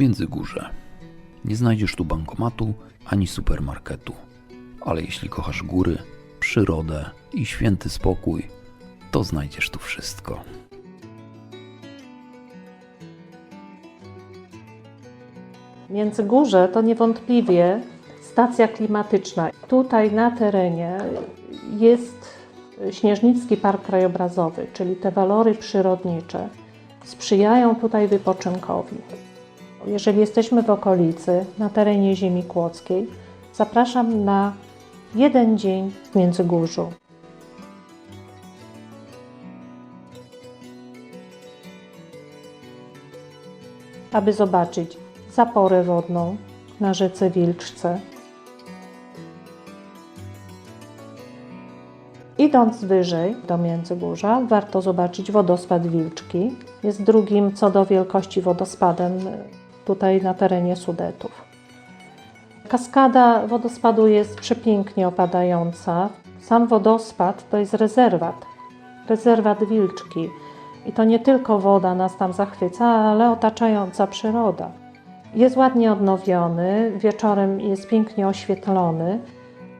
Międzygórze. Nie znajdziesz tu bankomatu ani supermarketu, ale jeśli kochasz góry, przyrodę i święty spokój, to znajdziesz tu wszystko. Międzygórze to niewątpliwie stacja klimatyczna. Tutaj na terenie jest Śnieżnicki Park Krajobrazowy, czyli te walory przyrodnicze sprzyjają tutaj wypoczynkowi. Jeżeli jesteśmy w okolicy, na terenie ziemi kłodzkiej, zapraszam na jeden dzień w Międzygórzu. aby zobaczyć zaporę wodną na rzece Wilczce. Idąc wyżej do Międzygórza, warto zobaczyć wodospad Wilczki. Jest drugim co do wielkości wodospadem tutaj na terenie Sudetów. Kaskada wodospadu jest przepięknie opadająca. Sam wodospad to jest rezerwat, rezerwat Wilczki. I to nie tylko woda nas tam zachwyca, ale otaczająca przyroda. Jest ładnie odnowiony, wieczorem jest pięknie oświetlony,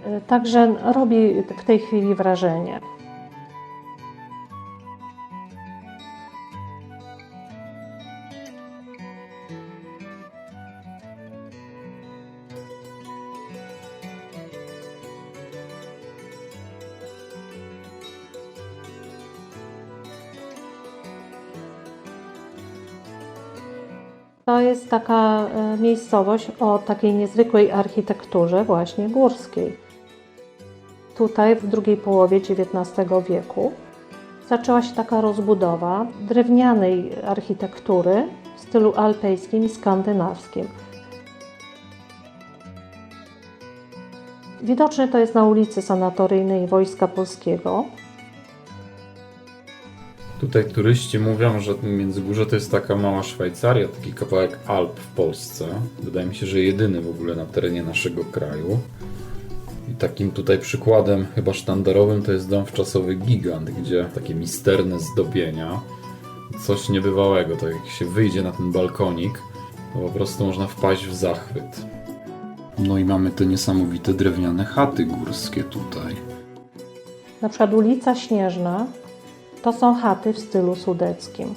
y, także robi w tej chwili wrażenie. To jest taka e, miejscowość o takiej niezwykłej architekturze, właśnie górskiej. Tutaj w drugiej połowie XIX wieku zaczęła się taka rozbudowa drewnianej architektury w stylu alpejskim i skandynawskim. Widoczne to jest na ulicy Sanatoryjnej Wojska Polskiego. Tutaj turyści mówią, że Międzygórze to jest taka mała Szwajcaria, taki kawałek Alp w Polsce. Wydaje mi się, że jedyny w ogóle na terenie naszego kraju. I takim tutaj przykładem, chyba sztandarowym, to jest dom wczasowy Gigant, gdzie takie misterne zdobienia, coś niebywałego. To jak się wyjdzie na ten balkonik, to po prostu można wpaść w zachwyt. No i mamy te niesamowite drewniane chaty górskie tutaj. Na przykład ulica Śnieżna to są chaty w stylu sudeckim.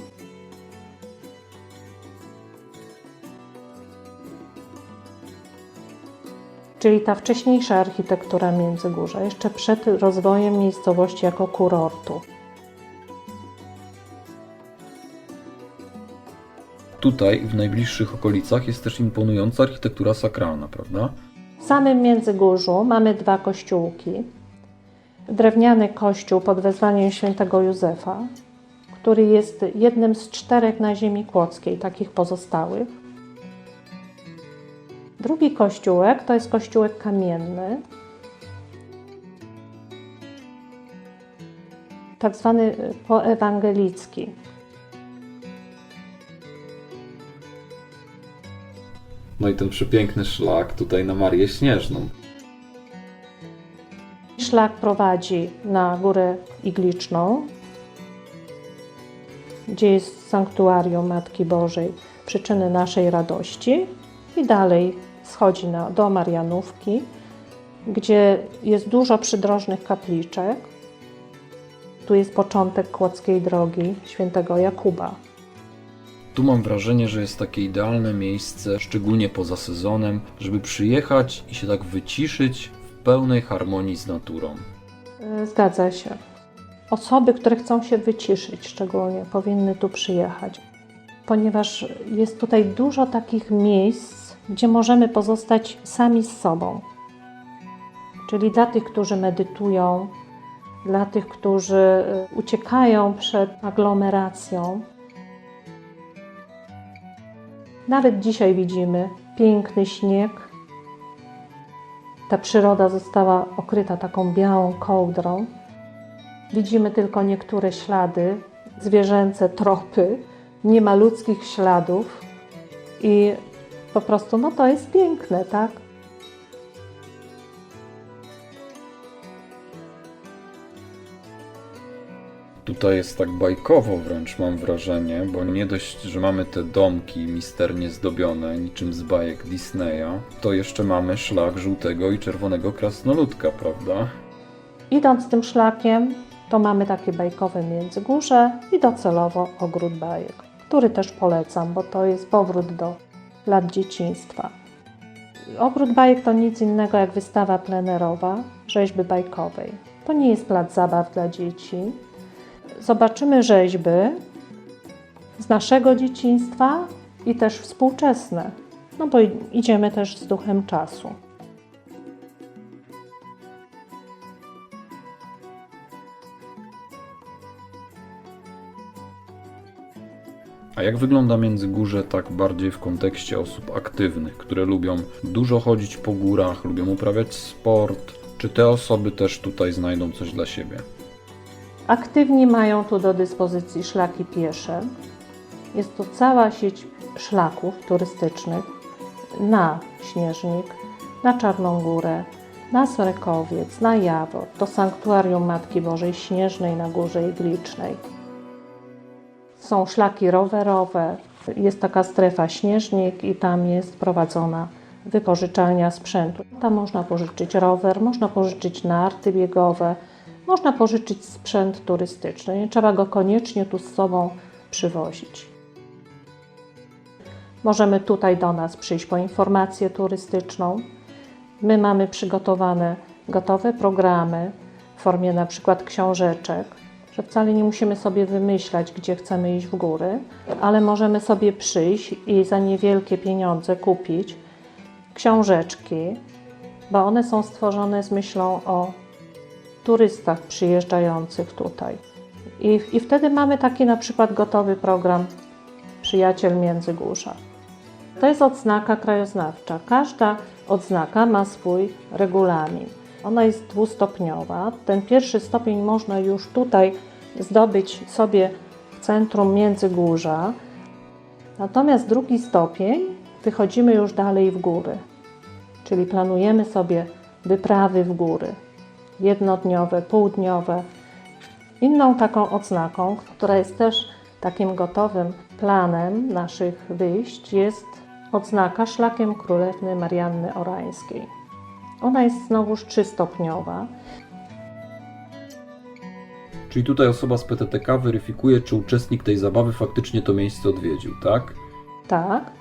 Czyli ta wcześniejsza architektura Międzygórza, jeszcze przed rozwojem miejscowości jako kurortu. Tutaj, w najbliższych okolicach, jest też imponująca architektura sakralna, prawda? W samym Międzygórzu mamy dwa kościółki. Drewniany kościół pod wezwaniem świętego Józefa, który jest jednym z czterech na ziemi kłodzkiej, takich pozostałych. Drugi kościółek to jest kościółek kamienny, tak zwany poewangelicki. No i ten przepiękny szlak tutaj na Marię Śnieżną. Szlak prowadzi na Górę Igliczną, gdzie jest sanktuarium Matki Bożej, przyczyny naszej radości, i dalej schodzi na, do Marianówki, gdzie jest dużo przydrożnych kapliczek. Tu jest początek Kłodzkiej Drogi świętego Jakuba. Tu mam wrażenie, że jest takie idealne miejsce, szczególnie poza sezonem, żeby przyjechać i się tak wyciszyć pełnej harmonii z naturą. Y, Zgadza się. Osoby, które chcą się wyciszyć, szczególnie powinny tu przyjechać, ponieważ jest tutaj dużo takich miejsc, gdzie możemy pozostać sami z sobą. Czyli dla tych, którzy medytują, dla tych, którzy y, uciekają przed aglomeracją. Nawet dzisiaj widzimy piękny śnieg. Ta przyroda została okryta taką białą kołdrą. Widzimy tylko niektóre ślady, zwierzęce tropy, nie ma ludzkich śladów i po prostu, no to jest piękne, tak? Tutaj jest tak bajkowo wręcz mam wrażenie, bo nie dość, że mamy te domki misternie zdobione, niczym z bajek Disneya, to jeszcze mamy szlak żółtego i czerwonego krasnoludka, prawda? Idąc tym szlakiem, to mamy takie bajkowe międzygórze i docelowo ogród bajek, który też polecam, bo to jest powrót do lat dzieciństwa. Ogród bajek to nic innego jak wystawa plenerowa rzeźby bajkowej. To nie jest plac zabaw dla dzieci. Zobaczymy rzeźby z naszego dzieciństwa i też współczesne, no bo idziemy też z duchem czasu. A jak wygląda Międzygórze tak bardziej w kontekście osób aktywnych, które lubią dużo chodzić po górach, lubią uprawiać sport? Czy te osoby też tutaj znajdą coś dla siebie? Aktywni mają tu do dyspozycji szlaki piesze. Jest to cała sieć szlaków turystycznych na Śnieżnik, na Czarną Górę, na Smrekowiec, na Jawor, do Sanktuarium Matki Bożej Śnieżnej na Górze Iglicznej. Są szlaki rowerowe, jest taka strefa Śnieżnik i tam jest prowadzona wypożyczalnia sprzętu. Tam można pożyczyć rower, można pożyczyć narty biegowe, można pożyczyć sprzęt turystyczny. Nie trzeba go koniecznie tu z sobą przywozić. Możemy tutaj do nas przyjść po informację turystyczną. My mamy przygotowane gotowe programy w formie na przykład książeczek, że wcale nie musimy sobie wymyślać, gdzie chcemy iść w góry, ale możemy sobie przyjść i za niewielkie pieniądze kupić książeczki, bo one są stworzone z myślą o turystach przyjeżdżających tutaj. I, I wtedy mamy taki na przykład gotowy program Przyjaciel Międzygórza. To jest odznaka krajoznawcza. Każda odznaka ma swój regulamin. Ona jest dwustopniowa. Ten pierwszy stopień można już tutaj zdobyć sobie w centrum Międzygórza. Natomiast drugi stopień wychodzimy już dalej w góry. Czyli planujemy sobie wyprawy w góry jednodniowe, półdniowe. Inną taką odznaką, która jest też takim gotowym planem naszych wyjść, jest odznaka szlakiem Królewny Marianny Orańskiej. Ona jest znowuż trzystopniowa. Czyli tutaj osoba z PTTK weryfikuje, czy uczestnik tej zabawy faktycznie to miejsce odwiedził, tak? Tak.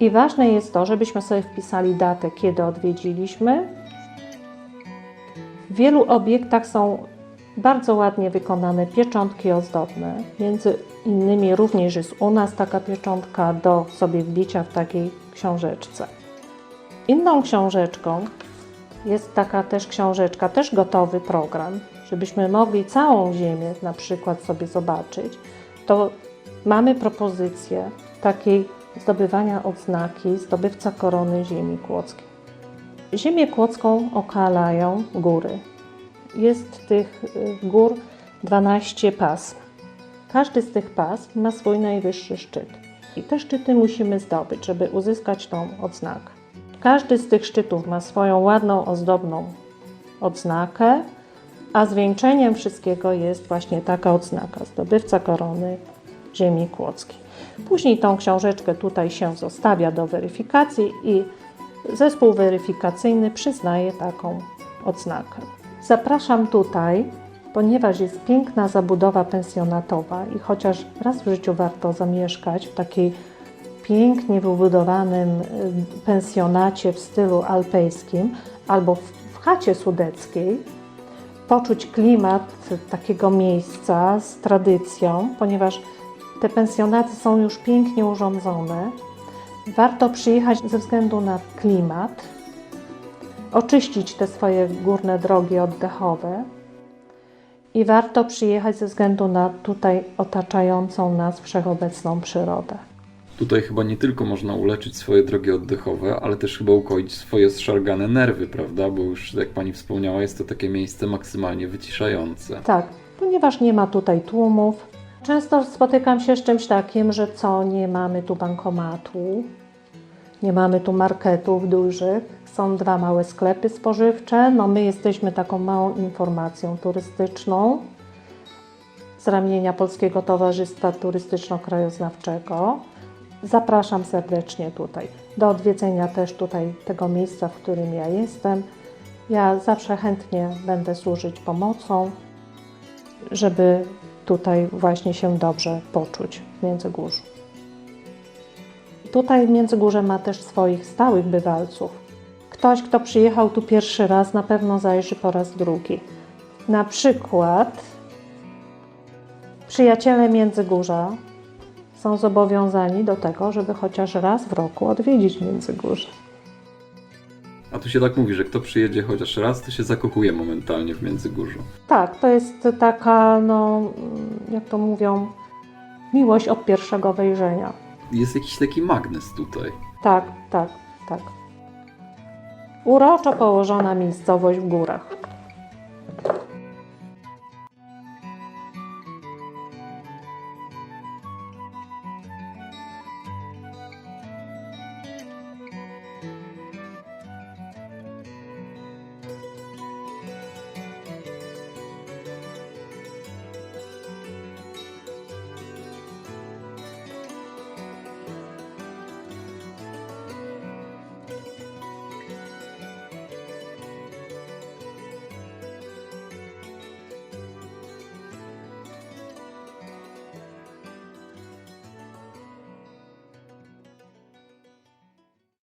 I ważne jest to, żebyśmy sobie wpisali datę, kiedy odwiedziliśmy. W wielu obiektach są bardzo ładnie wykonane pieczątki ozdobne. Między innymi również jest u nas taka pieczątka do sobie wbicia w takiej książeczce. Inną książeczką jest taka też książeczka, też gotowy program, żebyśmy mogli całą ziemię na przykład sobie zobaczyć, to mamy propozycję takiej zdobywania odznaki zdobywca korony ziemi kłodzkiej. Ziemię kłodzką okalają góry. Jest tych y, gór 12 pasm. Każdy z tych pasm ma swój najwyższy szczyt. I te szczyty musimy zdobyć, żeby uzyskać tą odznakę. Każdy z tych szczytów ma swoją ładną, ozdobną odznakę, a zwieńczeniem wszystkiego jest właśnie taka odznaka zdobywca korony ziemi kłodzkiej. Później tą książeczkę tutaj się zostawia do weryfikacji i zespół weryfikacyjny przyznaje taką odznakę. Zapraszam tutaj, ponieważ jest piękna zabudowa pensjonatowa i chociaż raz w życiu warto zamieszkać w takiej pięknie wybudowanym y, pensjonacie w stylu alpejskim albo w, w chacie sudeckiej, poczuć klimat takiego miejsca z tradycją, ponieważ te pensjonaty są już pięknie urządzone. Warto przyjechać ze względu na klimat, oczyścić te swoje górne drogi oddechowe i warto przyjechać ze względu na tutaj otaczającą nas wszechobecną przyrodę. Tutaj chyba nie tylko można uleczyć swoje drogi oddechowe, ale też chyba ukoić swoje zszargane nerwy, prawda? Bo już, jak pani wspomniała, jest to takie miejsce maksymalnie wyciszające. Tak, ponieważ nie ma tutaj tłumów. Często spotykam się z czymś takim, że co, nie mamy tu bankomatu, nie mamy tu marketów dużych, są dwa małe sklepy spożywcze. No my jesteśmy taką małą informacją turystyczną. z ramienia Polskiego Towarzystwa Turystyczno-Krajoznawczego. Zapraszam serdecznie tutaj do odwiedzenia też tutaj tego miejsca, w którym ja jestem. Ja zawsze chętnie będę służyć pomocą, żeby tutaj właśnie się dobrze poczuć w Międzygórzu. Tutaj Międzygórze ma też swoich stałych bywalców. Ktoś, kto przyjechał tu pierwszy raz, na pewno zajrzy po raz drugi. Na przykład przyjaciele Międzygórza są zobowiązani do tego, żeby chociaż raz w roku odwiedzić Międzygórze. A tu się tak mówi, że kto przyjedzie chociaż raz, to się zakochuje momentalnie w Międzygórzu. Tak, to jest taka, no, jak to mówią, miłość od pierwszego wejrzenia. Jest jakiś taki magnes tutaj. Tak, tak, tak. Uroczo położona miejscowość w górach.